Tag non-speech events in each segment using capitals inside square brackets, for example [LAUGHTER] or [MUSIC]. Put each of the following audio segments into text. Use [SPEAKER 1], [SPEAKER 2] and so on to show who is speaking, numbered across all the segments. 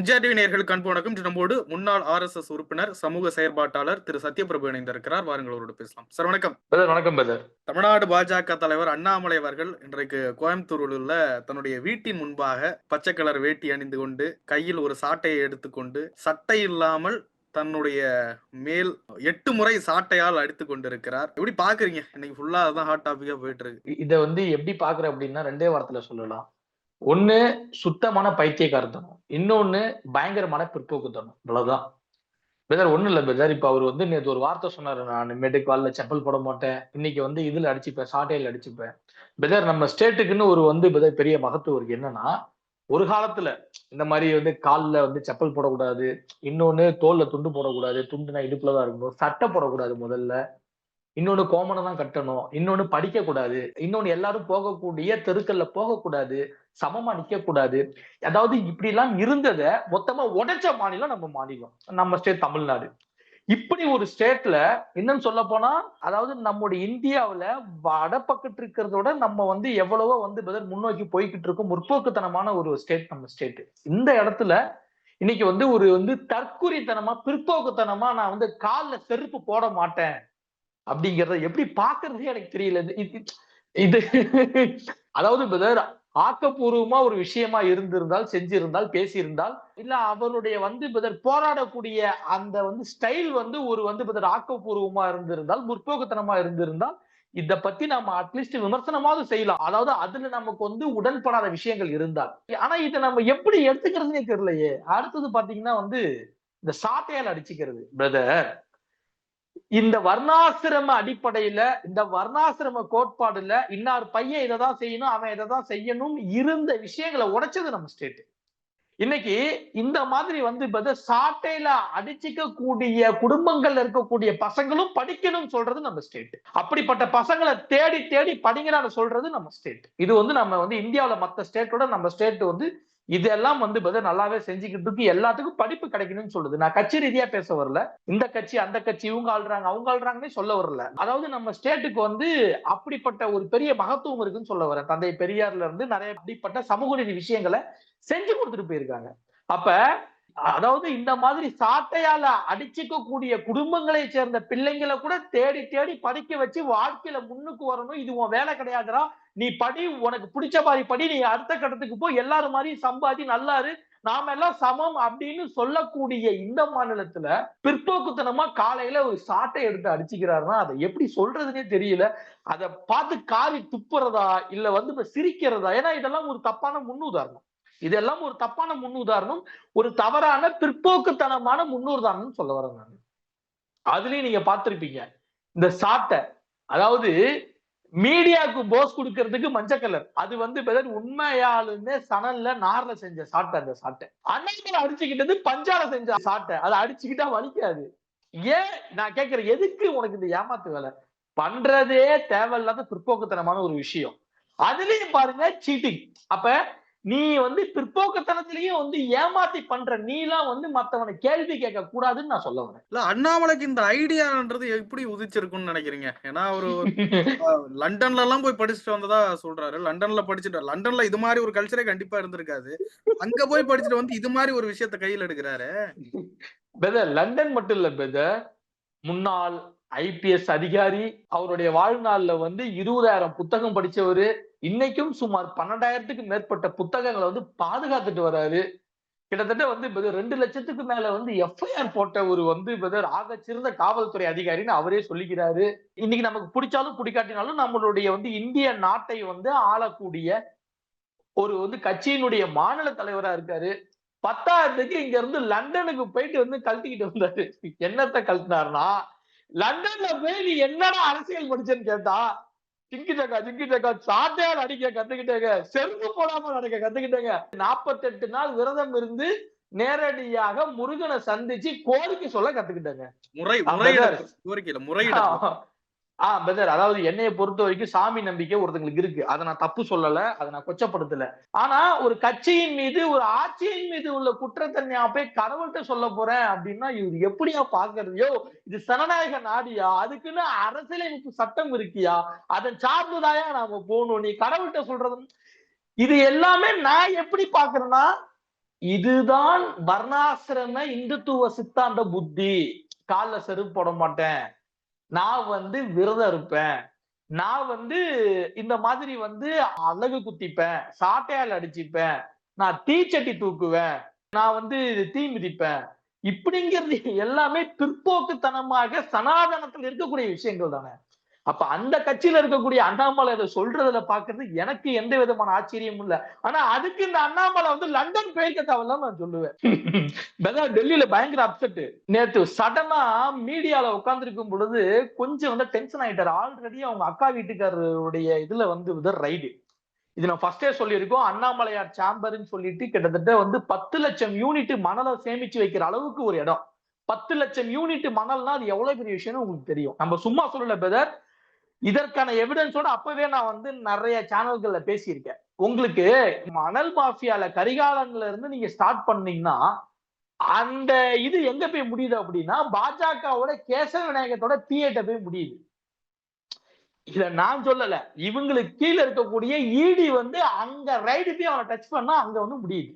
[SPEAKER 1] MGR TV நேர்களுக்கு அன்பு வணக்கம் நம்மோடு முன்னாள் ஆர் எஸ் எஸ் உறுப்பினர் சமூக செயற்பாட்டாளர் திரு சத்யபிரபு இணைந்திருக்கிறார். வாருங்கள் அவரோடு பேசலாம். சார் வணக்கம்.
[SPEAKER 2] வணக்கம்
[SPEAKER 1] தமிழ்நாடு பாஜக தலைவர் அண்ணாமலை அவர்கள் இன்றைக்கு கோயம்புத்தூரில் உள்ள தன்னுடைய வீட்டின் முன்பாக பச்சை கலர் வேட்டி அணிந்து கொண்டு கையில் ஒரு சாட்டையை எடுத்துக்கொண்டு சட்டை இல்லாமல் தன்னுடைய மேல் எட்டு முறை சாட்டையால் அடித்து கொண்டிருக்கிறார். எப்படி பாக்குறீங்க? இன்னைக்கு ஃபுல்லா அதுதான் ஹாட் டாபிக்கா போயிட்டு இருக்கு.
[SPEAKER 2] இத வந்து எப்படி பாக்குற அப்படின்னா ரெண்டே வாரத்துல சொல்லலாம். ஒண்ணு சுத்தமான பைத்தியக்காரத்தனம் இன்னொன்னு பயங்கரமான பிற்போக்குத்தனம் இவ்வளவுதான் பிரதர் ஒண்ணு இல்ல பிரதர் இப்ப அவர் வந்து நேற்று ஒரு வார்த்தை சொன்னாரு. நான் இனிமேட்டு காலில் செப்பல் போட மாட்டேன். இன்னைக்கு வந்து இதுல அடிச்சுப்பேன் சாட்டையில அடிச்சுப்பேன். பிரதர் நம்ம ஸ்டேட்டுக்குன்னு ஒரு வந்து பிரதர் பெரிய மகத்துவம் இருக்கு. என்னன்னா ஒரு காலத்துல இந்த மாதிரி வந்து காலில் வந்து செப்பல் போடக்கூடாது. இன்னொன்னு தோல்ல துண்டு போடக்கூடாது. துண்டுனா இடுப்புலதான் இருக்கணும். சட்டை போடக்கூடாது முதல்ல. இன்னொன்னு கோமனை தான் கட்டணும். இன்னொன்னு படிக்க கூடாது இன்னொன்னு எல்லாரும் போகக்கூடிய தெருக்கல்ல போகக்கூடாது. சமமா நிக்க கூடாது அதாவது இப்படி எல்லாம் இருந்ததை மொத்தமா உடைச்ச மாநிலம் நம்ம மாநிலம். நம்ம ஸ்டேட் தமிழ்நாடு. இப்படி ஒரு ஸ்டேட்ல என்னன்னு சொல்ல போனா அதாவது நம்முடைய இந்தியாவுல இருக்கிறத இருக்கிறதோட நம்ம வந்து எவ்வளவோ வந்து பதில் முன்னோக்கி போய்கிட்டு இருக்கோம் முற்போக்குத்தனமான ஒரு ஸ்டேட் நம்ம ஸ்டேட் இந்த இடத்துல இன்னைக்கு வந்து ஒரு வந்து தற்குறித்தனமா பிற்போக்குத்தனமா நான் வந்து காலில் செருப்பு போட மாட்டேன். அப்படிங்கறத எப்படி பாக்குறதே எனக்கு தெரியல. இது இது அதாவது பிரதர் ஆக்கப்பூர்வமா ஒரு விஷயமா இருந்திருந்தால் செஞ்சிருந்தால் பேசியிருந்தால் இல்ல அவருடைய வந்து பிரதர் போராடக்கூடிய அந்த வந்து ஸ்டைல் வந்து ஒரு வந்து பிரதர் ஆக்கப்பூர்வமா இருந்திருந்தால் முற்போக்குத்தனமா இருந்திருந்தால் இத பத்தி நம்ம அட்லீஸ்ட் விமர்சனமாவது செய்யலாம். அதாவது அதுல நமக்கு வந்து உடன்படாத விஷயங்கள் இருந்தால். ஆனா இதை நம்ம எப்படி எடுத்துக்கிறதுனே தெரியலையே. அடுத்தது பாத்தீங்கன்னா வந்து இந்த சாட்டையால் அடிச்சுக்கிறது. பிரதர் இந்த வர்ணாசிரம அடிப்படையில இந்த வர்ணாசிரம கோட்பாடுல இன்னார் பையன் இதை தான் செய்யணும் அவன் இதை தான் செய்யணும் இருந்த விஷயங்களை உடைச்சது நம்ம ஸ்டேட் இன்னைக்கு இந்த மாதிரி வந்து இப்போ சாட்டையில அடிச்சுக்க கூடிய குடும்பங்கள்ல இருக்கக்கூடிய பசங்களும் படிக்கணும்னு சொல்றது நம்ம ஸ்டேட் அப்படிப்பட்ட பசங்களை தேடி தேடி படிங்கன்னு சொல்றது நம்ம ஸ்டேட் இது வந்து நம்ம வந்து இந்தியாவில மத்த ஸ்டேட்டோட நம்ம ஸ்டேட் வந்து இதெல்லாம் வந்து பதில் நல்லாவே செஞ்சுக்கிட்டு இருக்கு எல்லாத்துக்கும் படிப்பு கிடைக்கணும்னு சொல்லுது. நான் கட்சி ரீதியா பேச வரல. இந்த கட்சி அந்த கட்சி இவங்க ஆள்றாங்க அவங்க ஆள்றாங்கன்னே சொல்ல வரல. அதாவது நம்ம ஸ்டேட்டுக்கு வந்து அப்படிப்பட்ட ஒரு பெரிய மகத்துவம் இருக்குன்னு சொல்ல வரேன். தந்தை பெரியார்ல இருந்து நிறைய அப்படிப்பட்ட சமூக நீதி விஷயங்களை செஞ்சு கொடுத்துட்டு போயிருக்காங்க. அப்ப அதாவது இந்த மாதிரி சாட்டையால அடிச்சுக்க கூடிய குடும்பங்களை சேர்ந்த பிள்ளைங்களை கூட தேடி தேடி படிக்க வச்சு வாழ்க்கையில முன்னுக்கு வரணும். இது உன் வேலை கிடையாதுடா. நீ படி உனக்கு பிடிச்ச மாதிரி படி. நீ அடுத்த கட்டத்துக்கு போய் எல்லாரும் மாதிரி சம்பாதி நல்லாரு. நாம எல்லாம் சமம் அப்படின்னு சொல்லக்கூடிய இந்த மாநிலத்துல பிற்போக்குத்தனமா காலையில ஒரு சாட்டை எடுத்து அடிச்சுக்கிறாருன்னா அதை எப்படி சொல்றதுன்னே தெரியல. அதை பார்த்து காரி துப்புறதா இல்ல வந்து இப்ப சிரிக்கிறதா? ஏன்னா இதெல்லாம் ஒரு தப்பான முன்னுதாரணம். இதெல்லாம் ஒரு தப்பான முன்னுதாரணம் ஒரு தவறான பிற்போக்குத்தனமான முன்னுதாரணம் சொல்ல வரேன் நான். அதுலயும் நீங்க பார்த்திருப்பீங்க. இந்த சாட்டை அதாவது மீடியாவுக்கு போஸ் கொடுக்கறதுக்கு மஞ்சள் கலர் அது வந்து உண்மையாலுமே சணல்ல நார்ல செஞ்ச சாட்டை அந்த சாட்டை. அன்னைக்கு அடிச்சுக்கிட்டது பஞ்சால செஞ்ச சாட்டை. அதை அடிச்சுக்கிட்டா வலிக்காது. ஏன்? நான் கேட்கிறேன் எதுக்கு உனக்கு இந்த ஏமாத்து வேலை? பண்றதே தேவையில்லாத பிற்போக்குத்தனமான ஒரு விஷயம். அதுலயும் பாருங்க சீட்டிங் அப்ப நீ வந்து பிற்போக்குத்தனத்திலயும் வந்து ஏமாத்தி பண்ற நீலாம் வந்து மத்தவனை கேள்வி கேட்க கூடாதுன்னு நான் சொல்ல வரேன்.
[SPEAKER 1] இல்ல அண்ணாமலைக்கு இந்த ஐடியான்றது எப்படி உதிச்சிருக்கும்னு நினைக்கிறீங்க? ஏன்னா ஒரு [LAUGHS] லண்டன்ல எல்லாம் போய் படிச்சுட்டு வந்ததா சொல்றாரு. லண்டன்ல படிச்சுட்டு லண்டன்ல இது மாதிரி ஒரு கல்ச்சரே கண்டிப்பா இருந்திருக்காது. அங்க போய் படிச்சுட்டு வந்து இது மாதிரி ஒரு விஷயத்த கையில் எடுக்கிறாரு. [LAUGHS]
[SPEAKER 2] லண்டன் மட்டும் இல்ல பெதர் முன்னாள் ஐபிஎஸ் அதிகாரி அவருடைய வாழ்நாள்ல வந்து இருபதாயிரம் புத்தகம் படிச்சவரு. இன்னைக்கும் சுமார் பன்னெண்டாயிரத்துக்கு மேற்பட்ட புத்தகங்களை வந்து பாதுகாத்துட்டு வராரு. கிட்டத்தட்ட வந்து ரெண்டு லட்சத்துக்கு மேல வந்து எஃப்ஐஆர் போட்ட ஒரு வந்து ஆக சிறந்த காவல்துறை அதிகாரின்னு அவரே சொல்லிக்கிறாரு. இன்னைக்கு நமக்கு பிடிச்சாலும் பிடிக்காட்டினாலும் நம்மளுடைய வந்து இந்திய நாட்டை வந்து ஆளக்கூடிய ஒரு வந்து கட்சியினுடைய மாநில தலைவரா இருக்காரு. பத்தாயிரத்துக்கு இங்க இருந்து லண்டனுக்கு போயிட்டு வந்து கழட்டிக்கிட்டு வந்தாரு. என்னத்தை கழட்டினாருன்னா லண்டன்ல போய் நீ என்னடா அரசியல் படிச்சேன்னு கேட்டா சிங்கி சக்கா சிங்கி சக்கா சாட்டையால் அடிக்க கத்துக்கிட்டேங்க. செருப்பு போடாம அடிக்க கத்துக்கிட்டேங்க. நாற்பத்தெட்டு நாள் விரதம் இருந்து நேரடியாக முருகனை சந்திச்சு கோரிக்கை சொல்ல கத்துக்கிட்டேங்க.
[SPEAKER 1] முறை முறையிட கோரிக்கையில முறையிட
[SPEAKER 2] ஆஹ் பிரதர் அதாவது என்னைய பொறுத்த வரைக்கும் சாமி நம்பிக்கை ஒருத்தங்களுக்கு இருக்கு. அதை நான் தப்பு சொல்லல அதை நான் கொச்சப்படுத்தல. ஆனா ஒரு கட்சியின் மீது ஒரு ஆட்சியின் மீது உள்ள குற்றத்தன்மையா போய் கடவுள்கிட்ட சொல்ல போறேன் அப்படின்னா இவர் எப்படியா பாக்குறதையோ இது சனநாயக நாடியா? அதுக்குன்னு அரசியலமைப்பு சட்டம் இருக்கியா? அதன் சார்ந்துதாயா நாம போகணும்? நீ கடவுள்கிட்ட சொல்றது இது எல்லாமே நான் எப்படி பாக்குறேன்னா இதுதான் வர்ணாசிரம இந்துத்துவ சித்தாந்த புத்தி. கால்ல செருப்பு போட மாட்டேன். நான் வந்து விரதம் இருப்பேன். நான் வந்து இந்த மாதிரி வந்து அழகு குத்திப்பேன். சாட்டையால் அடிச்சுப்பேன். நான் தீச்சட்டி தூக்குவேன். நான் வந்து தீ மிதிப்பேன். இப்படிங்கிறது எல்லாமே பிற்போக்குத்தனமாக சனாதனத்தில் இருக்கக்கூடிய விஷயங்கள் தானே. அப்ப அந்த கட்சியில இருக்கக்கூடிய அண்ணாமலை அதை சொல்றதுல பாக்குறது எனக்கு எந்த விதமான ஆச்சரியமும் இல்ல. ஆனா அதுக்கு இந்த அண்ணாமலை வந்து லண்டன் போயிருக்க தேவையில்ல நான் சொல்லுவேன். பெதர் டெல்லியில பயங்கர அப்செட் நேத்து சடனா மீடியால உட்கார்ந்துருக்கும் பொழுது கொஞ்சம் வந்து டென்ஷன் ஆயிட்டாரு. ஆல்ரெடி அவங்க அக்கா வீட்டுக்காரருடைய இதுல வந்து ரைடு இது நான் ஃபர்ஸ்டே சொல்லியிருக்கோம். அண்ணாமலையார் சாம்பர்னு சொல்லிட்டு கிட்டத்தட்ட வந்து பத்து லட்சம் யூனிட் மணலை சேமிச்சு வைக்கிற அளவுக்கு ஒரு இடம். பத்து லட்சம் யூனிட் மணல்னா அது எவ்வளவு பெரிய விஷயம்னு உங்களுக்கு தெரியும். நம்ம சும்மா சொல்லல பெதர் இதற்கான எவிடன்ஸோட அப்பவே நான் வந்து நிறைய சேனல்கள்ல பேசியிருக்கேன். உங்களுக்கு மணல் மாஃபியால கரிகாலன்ல இருந்து நீங்க ஸ்டார்ட் பண்ணீங்கன்னா அந்த இது எங்க போய் முடியுது அப்படின்னா பாஜகவோட கேசவ விநாயகத்தோட தியேட்டர் போய் முடியுது. இத நான் சொல்லல. இவங்களுக்கு கீழே இருக்கக்கூடிய ஈடி வந்து அங்க ரைடு போய் அவனை டச் பண்ணா அங்க வந்து முடியுது.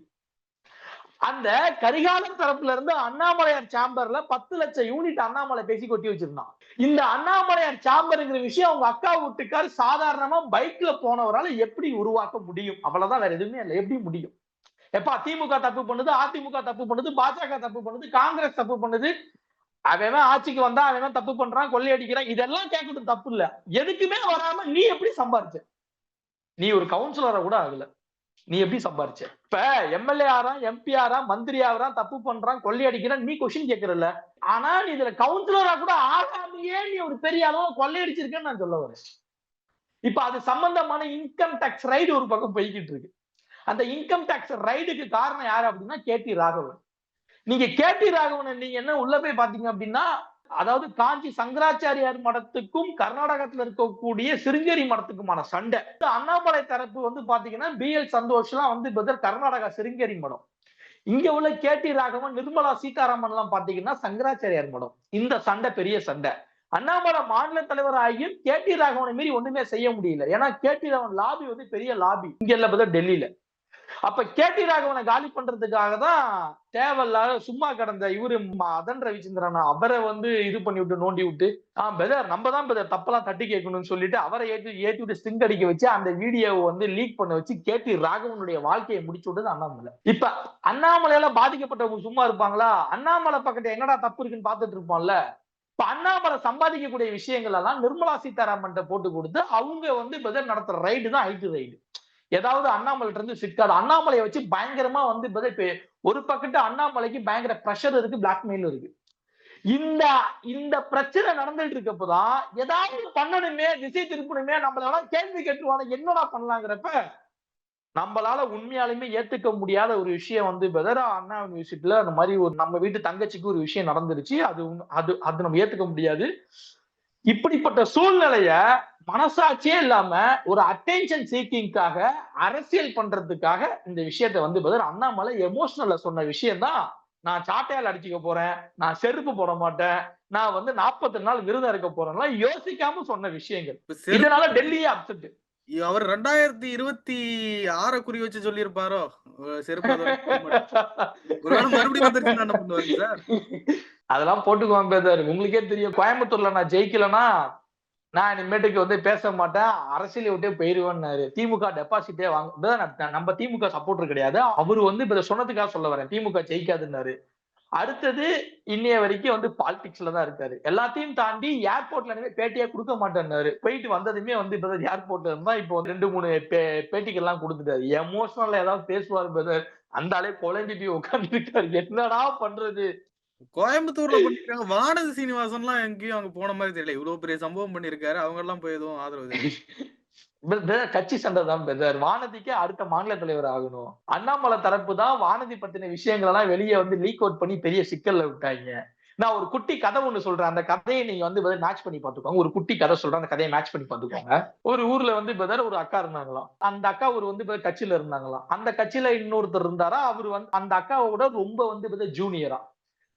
[SPEAKER 2] அந்த கரிகாலன் தரப்புல இருந்து அண்ணாமலையார் சாம்பர்ல பத்து லட்சம் யூனிட் அண்ணாமலை பேசி கொட்டி வச்சிருந்தான். இந்த அண்ணாமலையார் சாம்பருங்கிற விஷயம் அவங்க அக்கா வீட்டுக்கார் சாதாரணமா பைக்ல போனவரால எப்படி உருவாக்க முடியும்? அவ்வளவுதான் வேற எதுவுமே இல்லை. எப்படி முடியும்? எப்பா திமுக தப்பு பண்ணுது அதிமுக தப்பு பண்ணுது பாஜக தப்பு பண்ணுது காங்கிரஸ் தப்பு பண்ணுது. அவன் ஆட்சிக்கு வந்தா அவன் தப்பு பண்றான் கொள்ளையடிக்கிறான் இதெல்லாம் கேட்கறது தப்பு இல்ல. எதுக்குமே வராம நீ எப்படி சம்பாரிச்ச? நீ ஒரு கவுன்சிலரை கூட ஆகல. நீ எப்படி சம்பாரிச்ச? இப்ப எம்எல்ஏ ஆறான் எம்பி ஆறான் மந்திரி ஆகிறான் தப்பு பண்றான் கொள்ளையடிக்கிறான் நீ கொஸ்டின் கேட்கறல ஆனா நீ இதுல கவுன்சிலரா கூட ஆகாமையே நீ ஒரு பெரிய அளவு கொள்ளையடிச்சிருக்கேன்னு நான் சொல்ல வரேன். இப்ப அது சம்பந்தமான இன்கம் டாக்ஸ் ரைடு ஒரு பக்கம் போய்கிட்டு இருக்கு. அந்த இன்கம் டாக்ஸ் ரைடுக்கு காரணம் யாரு அப்படின்னா கே டி ராகவன். நீங்க கே டி ராகவன் நீங்க என்ன உள்ள போய் பாத்தீங்க அப்படின்னா அதாவது காஞ்சி சங்கராச்சாரியார் மடத்துக்கும் கர்நாடகத்துல இருக்கக்கூடிய சிருங்கேரி மடத்துக்குமான சண்டை. அண்ணாமலை தரப்பு வந்து பாத்தீங்கன்னா பி எல் சந்தோஷ் எல்லாம் வந்து பதர் கர்நாடகா சிருங்கேரி மடம். இங்க உள்ள கே டி ராகவன் நிர்மலா சீதாராமன் எல்லாம் பாத்தீங்கன்னா சங்கராச்சாரியார் மடம். இந்த சண்டை பெரிய சண்டை. அண்ணாமலை மாநில தலைவர் ஆகியும் கே டி ராகவனை மீறி ஒண்ணுமே செய்ய முடியல. ஏன்னா கே டி ராகவன் லாபி வந்து பெரிய லாபி. இங்க இல்ல பதர் டெல்லியில. அப்ப கே டி ராகவனை காலி பண்றதுக்காக தான் தேவையில்லாத சும்மா கடந்த இவரு அதன் ரவிச்சந்திரன் அவரை வந்து இது பண்ணி விட்டு நோண்டி விட்டு ஆஹ் பெதர் நம்ம தான் பெதர் தப்பெல்லாம் தட்டி கேட்கணும்னு சொல்லிட்டு அவரை ஏற்றி ஏற்றி விட்டு ஸ்டிங் அடிக்க வச்சு அந்த வீடியோவை வந்து லீக் பண்ண வச்சு கே டி ராகவனுடைய வாழ்க்கையை முடிச்சு விட்டது அண்ணாமலை. இப்ப அண்ணாமலையில பாதிக்கப்பட்டவங்க சும்மா இருப்பாங்களா? அண்ணாமலை பக்கத்துல என்னடா தப்பு இருக்குன்னு பாத்துட்டு இருப்பான்ல இப்ப அண்ணாமலை சம்பாதிக்கக்கூடிய விஷயங்கள் எல்லாம் நிர்மலா சீதாராமன் போட்டு கொடுத்து அவங்க வந்து பெதர் நடத்துற ரைடு தான் ஐடி ரைடு ஏதாவது அண்ணாமலை இருந்து சிக்காது. அண்ணாமலையை வச்சு பயங்கரமா வந்து இப்போ ஒரு பக்கத்து அண்ணாமலைக்கு பயங்கர ப்ரெஷர் இருக்கு பிளாக்மெயில் இருக்கு. இந்த இந்த பிரச்சனை நடந்துட்டு இருக்கப்பதான் ஏதாவது பண்ணணுமே திசை திருப்பணுமே நம்மளால கேள்வி கேட்டுருவாங்க என்னடா பண்ணலாங்கிறப்ப நம்மளால உண்மையாலுமே ஏத்துக்க முடியாத ஒரு விஷயம் வந்து பெதரா அண்ணா யூனிவர்சிட்டியில அந்த மாதிரி ஒரு நம்ம வீட்டு தங்கச்சிக்கு ஒரு விஷயம் நடந்துருச்சு. அது அது அது நம்ம ஏத்துக்க முடியாது. இப்படிப்பட்ட சூழ்நிலைய மனசாட்சியே இல்லாம ஒரு அட்டென்ஷன் சீக்கிங்காக அரசியல் பண்றதுக்காக இந்த விஷயத்த வந்து பதில். அண்ணாமலை எமோஷனல்ல சொன்ன விஷயம் தான் நான் சாட்டையால் அடிச்சுக்க போறேன் நான் செருப்பு போட மாட்டேன் நான் வந்து நாற்பத்தி நாள் விருதம் இருக்க போறேன்லாம் யோசிக்காம சொன்ன விஷயங்கள். இதனால டெல்லியே அப்செட்
[SPEAKER 1] அவர் ரெண்டாயிரத்தி இருபத்தி ஆற குறி வச்சு சொல்லியிருப்பாரோ? செருப்பு
[SPEAKER 2] அதெல்லாம் போட்டுக்குவான் பேதர் உங்களுக்கே தெரியும். கோயம்புத்தூர்ல நான் ஜெயிக்கலன்னா நான் இனிமேட்டுக்கு வந்து பேச மாட்டேன். அரசியலை விட்டே போயிருவேன்னாரு. திமுக டெபாசிட்டே வாங்க நம்ம திமுக சப்போர்ட்டர் கிடையாது. அவரு வந்து இப்ப சொன்னதுக்காக சொல்ல வரேன். திமுக ஜெயிக்காதுன்னாரு. அடுத்தது இன்னைய வரைக்கும் வந்து பாலிடிக்ஸ்ல தான் இருக்காரு. எல்லாத்தையும் தாண்டி ஏர்போர்ட்ல பேட்டியா கொடுக்க மாட்டேன்னாரு. போயிட்டு வந்ததுமே வந்து இப்ப ஏர்போர்ட்ல இருந்தா இப்போ ரெண்டு மூணு பேட்டிகள் எல்லாம் கொடுத்துட்டாரு. எமோஷனல்ல ஏதாவது பேசுவார் பிரதர் அந்த அளவு குழம்பி போய் உட்காந்துருக்காரு என்னடா பண்றது?
[SPEAKER 1] கோயம்புத்தூர்ல பண்ணிருக்காங்க. வானதி சீனிவாசன் எல்லாம் எங்கேயும் அங்க போன மாதிரி தெரியல. இவ்வளவு பெரிய சம்பவம் பண்ணிருக்காரு. அவங்க எல்லாம் போய் எதுவும் ஆதரவு
[SPEAKER 2] கட்சி சண்டை தான் வானதிக்கே வானதிக்கு அடுத்த மாநில தலைவர் ஆகணும். அண்ணாமலை தரப்பு தான் வானதி பத்தின விஷயங்கள் எல்லாம் வெளியே வந்து லீக் அவுட் பண்ணி பெரிய சிக்கல்ல விட்டாங்க. நான் ஒரு குட்டி கதை ஒண்ணு சொல்றேன். அந்த கதையை நீங்க வந்து மேட்ச் பண்ணி பாத்துக்கோங்க ஒரு குட்டி கதை சொல்றேன். அந்த கதையை மேட்ச் பண்ணி பாத்துக்கோங்க ஒரு ஊர்ல வந்து பிரதர் ஒரு அக்கா இருந்தாங்களாம். அந்த அக்கா ஒரு வந்து கட்சியில இருந்தாங்களாம். அந்த கட்சியில இன்னொருத்தர் இருந்தாரா? அவர் வந்து அந்த அக்காவோட ரொம்ப வந்து ஜூனியரா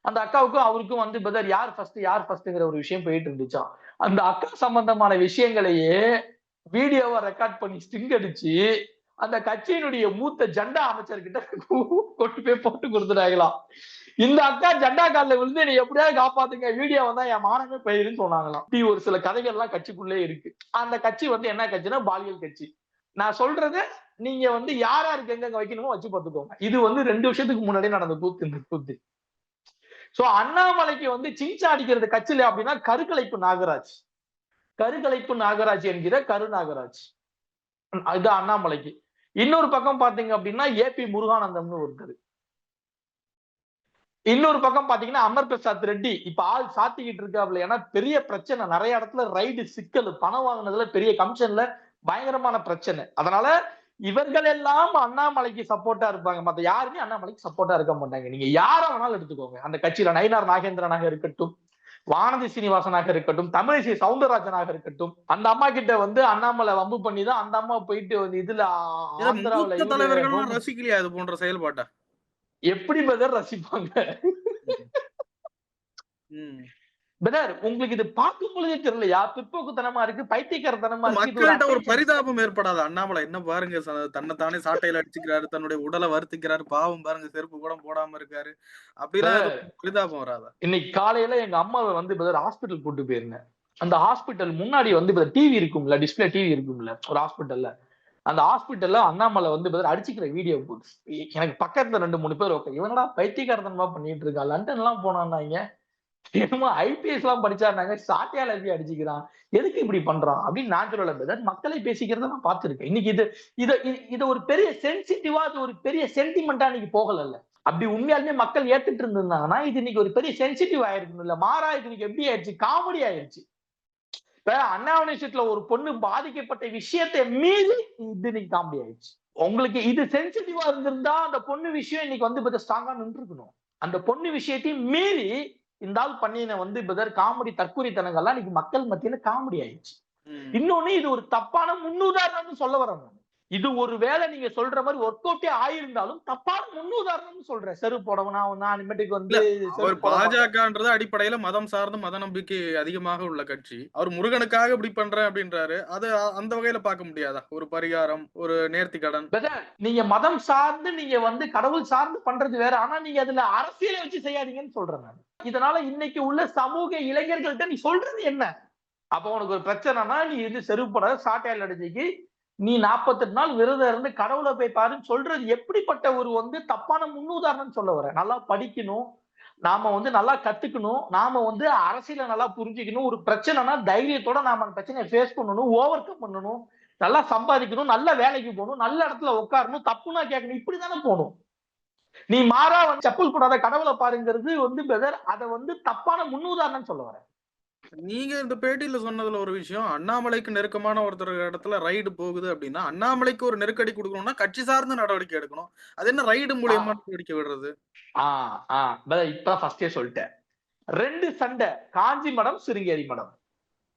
[SPEAKER 2] அந்த அக்காவுக்கும் அவருக்கும் வந்து பதர் யார் ஃபர்ஸ்ட் யார் ஃபர்ஸ்ட்ங்கிற ஒரு விஷயம் போயிட்டு இருந்துச்சான் அந்த அக்கா சம்பந்தமான விஷயங்களையே வீடியோவை ரெக்கார்ட் பண்ணி ஸ்டிங் அடிச்சு அந்த கட்சியினுடைய மூத்த ஜெண்டா அமைச்சர்கிட்ட கொண்டு போய் போட்டு கொடுத்துட்டாங்களாம். இந்த அக்கா ஜெண்டா காலில் விழுந்து நீ எப்படியாவது காப்பாத்துங்க வீடியோ வந்தா என் மானமே போயிருன்னு சொன்னாங்களாம். இப்படி ஒரு சில கதைகள் எல்லாம் கட்சிக்குள்ளே இருக்கு. அந்த கட்சி வந்து என்ன கட்சினா பாலியல் கட்சி. நான் சொல்றது நீங்க வந்து யார் யாருக்கு எங்க வைக்கணுமோ வச்சு பார்த்துக்கோங்க. இது வந்து ரெண்டு வருஷத்துக்கு முன்னாடி நடந்த கூத்து இந்த கூத்து. சோ அண்ணாமலைக்கு வந்து சிஞ்சா அடிக்கிறது கட்சியில அப்படின்னா கருக்கலைப்பு நாகராஜ். கருக்கலைப்பு நாகராஜ் என்கிற கரு நாகராஜ் இது அண்ணாமலைக்கு. இன்னொரு பக்கம் பாத்தீங்க அப்படின்னா ஏ பி முருகானந்தம்னு ஒருத்தர். இன்னொரு பக்கம் பாத்தீங்கன்னா அமர் பிரசாத் ரெட்டி. இப்ப ஆள் சாத்திக்கிட்டு இருக்காப்ல ஏன்னா பெரிய பிரச்சனை. நிறைய இடத்துல ரைடு சிக்கல் பணம் வாங்கினதுல பெரிய கமிஷன்ல பயங்கரமான பிரச்சனை. அதனால இவர்கள் எல்லாம் அண்ணாமலைக்கு சப்போர்ட்டா இருப்பாங்க. மத்த யாருமே அண்ணாமலைக்கு சப்போர்ட்டா இருக்க மாட்டாங்க. நீங்க யார வேணாலும் எடுத்துக்கோங்க. அந்த கட்சியில நயினார் நாகேந்திரனாக இருக்கட்டும் வானதி சீனிவாசனாக இருக்கட்டும் தமிழிசை சவுந்தரராஜனாக இருக்கட்டும் அந்த அம்மா கிட்ட வந்து அண்ணாமலை வம்பு பண்ணி தான் அந்த அம்மா போயிட்டு வந்து இதுல
[SPEAKER 1] தலைவர்கள் ரசிக்கலையா இது போன்ற செயல்பாட்டை?
[SPEAKER 2] எப்படி பிரதர் ரசிப்பாங்க. பிரதர் உங்களுக்கு இது பார்க்கும் பொழுதே தெரியலையா? பிற்போக்குத்தனமா இருக்கு பைத்தியக்காரத்தனமா
[SPEAKER 1] மக்கள்கிட்ட ஒரு பரிதாபம் ஏற்படாது. அண்ணாமலை என்ன பாருங்க தன்னைத்தானே சாட்டையில அடிச்சுக்கிறாரு தன்னுடைய உடலை வருத்திக்கிறாரு பாவம் பாருங்க செருப்பு கூட போடாம இருக்காரு. அப்படிலாம் பரிதாபம் வராதா?
[SPEAKER 2] இன்னைக்கு காலையில எங்க அம்மாவை வந்து பிரதர் ஹாஸ்பிட்டல் கூட்டு போயிருந்தேன். அந்த ஹாஸ்பிட்டல் முன்னாடி வந்து டிவி இருக்கும்ல டிஸ்பிளே டிவி இருக்கும்ல ஒரு ஹாஸ்பிட்டல்ல. அந்த ஹாஸ்பிட்டல்ல அண்ணாமலை வந்து பிரதர் அடிச்சுக்கிற வீடியோ எனக்கு பக்கத்துல ரெண்டு மூணு பேர் ஓகே இவனடா பைத்தியக்காரத்தனமா பண்ணிட்டு இருக்கா? லண்டன் எல்லாம் போனான்னாங்க. என்னமோ ஐபிஎஸ் எல்லாம் படிச்சாருனாங்க சாட்டியால எப்படி அடிச்சுக்கிறான். எதுக்கு இப்படி பண்றான்? அப்படின்னு நான் சொல்லல பிரதர் மக்களை பேசிக்கிறத நான் பார்த்துருக்கேன். இன்னைக்கு இது இதை இது- ஒரு பெரிய சென்சிட்டிவா அது ஒரு பெரிய சென்டிமெண்டா இன்னைக்கு போகல அப்படி உண்மையாலுமே மக்கள் ஏத்துட்டு இருந்திருந்தாங்கன்னா இது இன்னைக்கு ஒரு பெரிய சென்சிட்டிவ் ஆயிருக்கும் இல்ல. மாறா இது இன்னைக்கு எப்படி ஆயிடுச்சு காமெடி ஆயிடுச்சு இப்ப அண்ணாவணேஷத்துல ஒரு பொண்ணு பாதிக்கப்பட்ட விஷயத்தை மீறி இது இன்னைக்கு காமெடி ஆயிடுச்சு உங்களுக்கு இது சென்சிட்டிவா இருந்திருந்தா அந்த பொண்ணு விஷயம் இன்னைக்கு வந்து பார்த்தா ஸ்ட்ராங்கா நின்று இருக்கணும் அந்த பொண்ணு விஷயத்தையும் மீறி இந்த ஆள் பண்ணின வந்து இப்ப காமெடி தற்கொலைத்தனங்கள்லாம் இன்னைக்கு மக்கள் மத்தியில காமெடி ஆயிடுச்சு. இன்னொன்னு இது ஒரு தப்பான முன்னுதாரணம்னு சொல்ல நான். இது ஒரு வேளை நீங்க சொல்ற மாதிரி ஒர்க் அவுட்டே ஆயிருந்தாலும் தப்பான முன்னுதாரணம்னு சொல்றேன். செருப்பு போடவனா நான் இனிமேட்டுக்கு வந்து
[SPEAKER 1] அவர். பாஜகன்றது அடிப்படையில மதம் சார்ந்த மத நம்பிக்கை அதிகமாக உள்ள கட்சி. அவர் முருகனுக்காக இப்படி பண்றேன் அப்படின்றாரு. அது அந்த வகையில பார்க்க முடியாதா? ஒரு பரிகாரம் ஒரு நேர்த்தி கடன்.
[SPEAKER 2] நீங்க மதம் சார்ந்து நீங்க வந்து கடவுள் சார்ந்து பண்றது வேற. ஆனா நீங்க அதுல அரசியலை வச்சு செய்யாதீங்கன்னு சொல்றேன் நான். இதனால இன்னைக்கு உள்ள சமூக இளைஞர்கள்ட்ட நீ சொல்றது என்ன? அப்ப உனக்கு ஒரு பிரச்சனைனா நீ இது செருப்பட சாட்டையால் அடிச்சுக்கு நீ நாற்பத்தெட்டு நாள் விரதம் இருந்து கடவுளை போய் பாருன்னு சொல்றது எப்படிப்பட்ட ஒரு வந்து தப்பான முன்னுதாரணம் சொல்ல வர நல்லா படிக்கணும். நாம வந்து நல்லா கத்துக்கணும். நாம வந்து அரசியலை நல்லா புரிஞ்சுக்கணும். ஒரு பிரச்சனைனா தைரியத்தோட நாம அந்த பிரச்சனையை ஃபேஸ் பண்ணணும் ஓவர் கம் பண்ணணும் நல்லா சம்பாதிக்கணும் நல்ல வேலைக்கு போகணும் நல்ல இடத்துல உட்காரணும் தப்புனா கேட்கணும் இப்படி தானே போகணும். நீ மாறா வந்து செப்பல் போடாத கடவுளை பாருங்கிறது வந்து பிரதர் அதை வந்து தப்பான முன்னுதாரணம் சொல்ல வரேன்.
[SPEAKER 1] நீங்க இந்த பேட்டியில சொன்னதுல ஒரு விஷயம். அண்ணாமலைக்கு நெருக்கமான ஒருத்தர் இடத்துல ரைடு போகுது அப்படின்னா அண்ணாமலைக்கு ஒரு நெருக்கடி கொடுக்கணும்னா கட்சி சார்ந்த நடவடிக்கை எடுக்கணும். அது என்ன ரைடு மூலியமா நடவடிக்கை விடுறது?
[SPEAKER 2] ஆஹ் ஆஹ் இப்ப ஃபர்ஸ்டே சொல்லிட்டேன். ரெண்டு சண்டை. காஞ்சி மடம் சிருங்கேரி மடம்.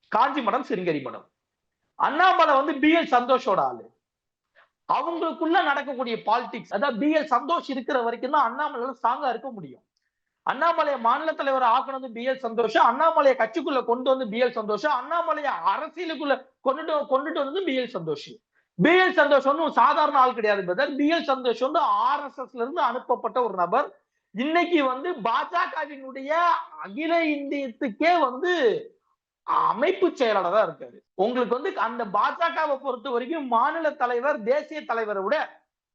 [SPEAKER 2] காஞ்சி மடம் சிருங்கேரி மடம். அண்ணாமலை வந்து பிஎல் சந்தோஷோட ஆளு. அவங்களுக்குள்ள நடக்கக்கூடிய பாலிடிக்ஸ் அதாவது பிஎல் சந்தோஷ் இருக்கிற வரைக்கும் தான் அண்ணாமலை ஸ்ட்ராங்கா இருக்க முடியும். அண்ணாமலையை மாநில தலைவர் ஆக்குனது பிஎல் சந்தோஷம். அண்ணாமலையை கட்சிக்குள்ள கொண்டு வந்து பிஎல் சந்தோஷம். அண்ணாமலையை அரசியலுக்குள்ள கொண்டுட்டு கொண்டுட்டு வந்து பிஎல் சந்தோஷ் பிஎல் சந்தோஷம் வந்து சாதாரண ஆள் கிடையாது பிரதர். பிஎல் சந்தோஷம் வந்து ஆர்எஸ்எஸ்ல இருந்து அனுப்பப்பட்ட ஒரு நபர். இன்னைக்கு வந்து பாஜகவினுடைய அகில இந்தியத்துக்கே வந்து அமைப்பு செயலாளரா இருக்காரு. உங்களுக்கு வந்து அந்த பாஜகவை பொறுத்த வரைக்கும் மாநில தலைவர் தேசிய தலைவரை விட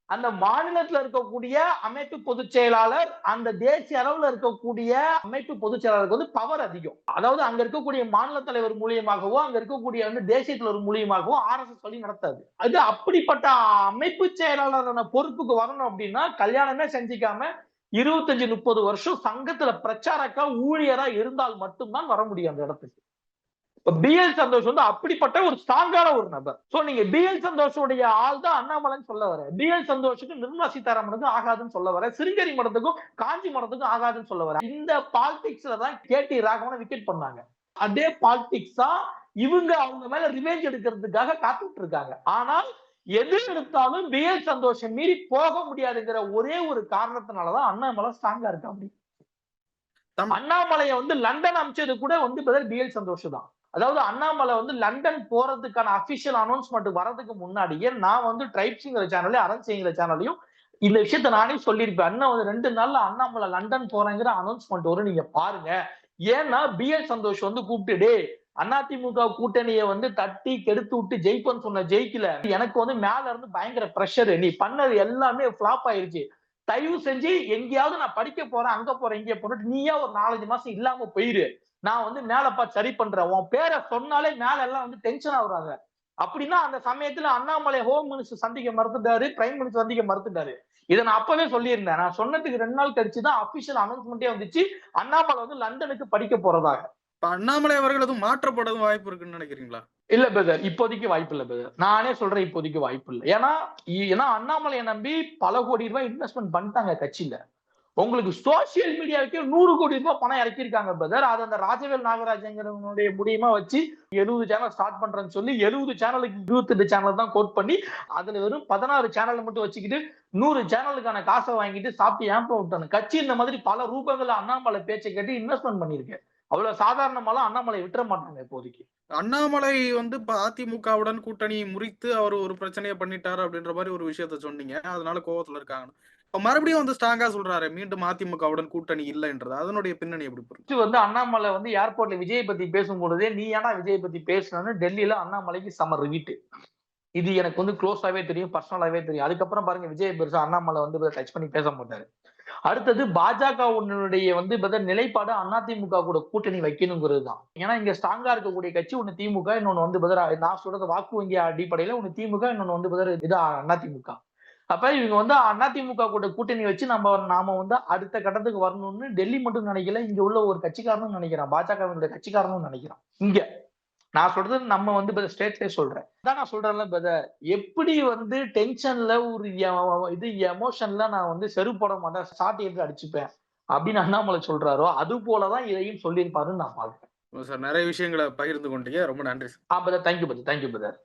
[SPEAKER 2] அந்த மாநிலத்துல இருக்கக்கூடிய அமைப்பு பொதுச் செயலாளர் அந்த தேசிய அளவுல இருக்கக்கூடிய அமைப்பு பொதுச் செயலாளருக்கு வந்து பவர் அதிகம். அதாவது அங்க இருக்கக்கூடிய மாநில தலைவர் மூலியமாகவோ அங்க இருக்கக்கூடிய வந்து தேசிய தலைவர் மூலியமாகவோ ஆர்எஸ்எஸ் வழி நடத்தாது. அது அப்படிப்பட்ட அமைப்பு செயலாளரான பொறுப்புக்கு வரணும் அப்படின்னா கல்யாணமே செஞ்சிக்காம இருபத்தஞ்சு முப்பது வருஷம் சங்கத்துல பிரச்சாரக்கா ஊழியரா இருந்தால் மட்டும்தான் வர முடியும் அந்த இடத்துக்கு. பிஎல் சந்தோஷ் வந்து அப்படிப்பட்ட ஒரு ஸ்ட்ராங்கான ஒரு நபர். சோ நீங்க பிஎல் சந்தோஷோடைய ஆள் தான் அண்ணாமலைன்னு சொல்ல வர பிஎல் சந்தோஷுக்கு நிர்மலா சீதாராமனுக்கும் ஆகாதுன்னு சொல்ல வர சிறுகரி மடத்துக்கும் காஞ்சி மடத்துக்கும் ஆகாதுன்னு சொல்ல வர இந்த பாலிடிக்ஸ்ல தான் கேடி ராகவனை விக்கெட் பண்ணாங்க. அதே பாலிடிக்ஸ் தான் இவங்க அவங்க மேல ரிவெஞ்ச் எடுக்கிறதுக்காக காத்துட்டு இருக்காங்க. ஆனால் எது எடுத்தாலும் பிஎல் சந்தோஷம் மீறி போக முடியாதுங்கிற ஒரே ஒரு காரணத்தினாலதான் அண்ணாமலை ஸ்ட்ராங்கா இருக்கா அப்படி. அண்ணாமலையை வந்து லண்டன் அமைச்சது கூட வந்து பிஎல் சந்தோஷம் தான். அதாவது அண்ணாமலை வந்து லண்டன் போறதுக்கான அபிஷியல் அனௌன்ஸ்மெண்ட் வரதுக்கு முன்னாடியே நான் வந்து ட்ரைப்ஸுங்கிற சேனல்லையும் அரண்சிங்கிற சேனல்லையும் இந்த விஷயத்த நானே சொல்லியிருப்பேன். அண்ணா வந்து ரெண்டு நாள்ல அண்ணாமலை லண்டன் போறேங்கிற அனௌன்ஸ்மெண்ட் வரும் நீங்க பாருங்க. ஏன்னா பிஎல் சந்தோஷ் வந்து கூப்பிட்டு அதிமுக கூட்டணியை வந்து தட்டி கெடுத்து விட்டு ஜெயிப்பன்னு சொன்ன ஜெயிக்கல. எனக்கு வந்து மேல இருந்து பயங்கர ப்ரெஷர் நீ பண்ணது எல்லாமே ஃபிளாப் ஆயிருச்சு. தயவு செஞ்சு எங்கேயாவது நான் படிக்க போறேன் அங்க போறேன் இங்கே போறேன் நீயா ஒரு நாலஞ்சு மாசம் இல்லாம போயிரு. நான் வந்து மேல பார்த்து சரி பண்றேன். உன் பேரை சொன்னாலே மேல எல்லாம் வந்து டென்ஷன் ஆகுறாங்க. அப்படின்னா அந்த சமயத்துல அண்ணாமலை ஹோம் மினிஸ்டர் சந்திக்க மறுத்துட்டாரு பிரைம் மினிஸ்டர் சந்திக்க மறுத்துட்டாரு. இதை நான் அப்பவே சொல்லியிருந்தேன். நான் சொன்னதுக்கு ரெண்டு நாள் கழிச்சு தான் அபிஷியல் அனௌன்ஸ்மெண்டே வந்துச்சு. அண்ணாமலை வந்து லண்டனுக்கு படிக்க போறதாக.
[SPEAKER 1] அண்ணாமலை அவர்கள் எதுவும் மாற்றப்படவும் வாய்ப்பு இருக்குன்னு நினைக்கிறீங்களா?
[SPEAKER 2] இல்ல பிரதர் இப்போதைக்கு வாய்ப்பு இல்ல பிரதர் நானே சொல்றேன் இப்போதைக்கு வாய்ப்பு இல்லை. ஏன்னா ஏன்னா அண்ணாமலையை நம்பி பல கோடி ரூபாய் இன்வெஸ்ட்மெண்ட் பண்ணிட்டாங்க கட்சியில. உங்களுக்கு சோசியல் மீடியாவுக்கே நூறு கோடி ரூபாய் பணம் இறக்கியிருக்காங்க பிரதர் அது அந்த ராஜவேல் நாகராஜங்கிறவனுடைய மூலியமா வச்சு எழுபது சேனல் ஸ்டார்ட் பண்றேன்னு சொல்லி எழுபது சேனலுக்கு இருபத்தெட்டு சேனல் தான் கோட் பண்ணி அதுல வெறும் பதினாறு சேனல் மட்டும் வச்சுக்கிட்டு நூறு சேனலுக்கான காசை வாங்கிட்டு சாப்பிட்டு ஏம்ப விட்டானு? கட்சி இந்த மாதிரி பல ரூபங்கள் அண்ணாமலை பேச்சை கேட்டு இன்வெஸ்ட்மெண்ட் பண்ணியிருக்கேன் அவ்வளவு சாதாரணமாலாம் அண்ணாமலை விட்டுற மாட்டாங்க இப்போதைக்கு.
[SPEAKER 1] அண்ணாமலை வந்து இப்ப அதிமுகவுடன் கூட்டணி முறித்து அவர் ஒரு பிரச்சனையை பண்ணிட்டாரு அப்படின்ற மாதிரி ஒரு விஷயத்த சொன்னீங்க. அதனால கோவத்துல இருக்காங்க மறுபடியும் வந்து ஸ்ட்ராங்கா சொல்றாரு மீண்டும் அதிமுகவுடன் கூட்டணி இல்லைன்றது அதனுடைய பின்னணி எப்படி
[SPEAKER 2] வந்து அண்ணாமலை வந்து ஏர்போர்ட்ல விஜய் பத்தி பேசும்பொழுதே நீ ஏன்னா விஜய் பத்தி பேசணும்னு டெல்லியில அண்ணாமலைக்கு சமர் வீட்டு இது எனக்கு வந்து க்ளோஸாவே தெரியும் பர்சனலாவே தெரியும். அதுக்கப்புறம் பாருங்க விஜய் பெருசா அண்ணாமலை வந்து டச் பண்ணி பேச மாட்டாரு. அடுத்தது பாஜக உன்னுடைய வந்து நிலைப்பாடு அதிமுக கூட கூட்டணி வைக்கணுங்கிறது தான் ஏன்னா இங்க ஸ்ட்ராங்கா இருக்கக்கூடிய கட்சி ஒண்ணு திமுக இன்னொன்னு வந்து பதிலா நான் சொல்றது வாக்கு வங்கி அடிப்படையில ஒண்ணு திமுக இன்னொன்னு வந்து பதிலா இது அதிமுக. அப்ப இவங்க வந்து அதிமுக கூட கூட்டணி வச்சு நம்ம நாம வந்து அடுத்த கட்டத்துக்கு வரணும்னு டெல்லி மட்டும் நினைக்கல. இங்க உள்ள ஒரு கட்சிக்காரனும் நினைக்கிறான். பாஜகவினுடைய கட்சிக்காரனும் நினைக்கிறான். இங்க. நான் சொல்றது நம்ம வந்து ஸ்டேட்லயே சொல்றேன். அதான் நான் சொல்றேன்ல பிரதர் எப்படி வந்து டென்ஷன்ல ஒரு இது எமோஷன்ல நான் வந்து செரு போட மாட்டேன் சாட்டி எடுத்து அடிச்சுப்பேன் அப்படின்னு அண்ணாமலை சொல்றாரோ அது போலதான் இதையும் சொல்லியிருப்பாருன்னு நான் பாக்குறேன்
[SPEAKER 1] சார் நிறைய விஷயங்களை பகிர்ந்து கொண்டீங்க. ரொம்ப நன்றி sir.
[SPEAKER 2] Ah brother thank you brother. Thank you brother.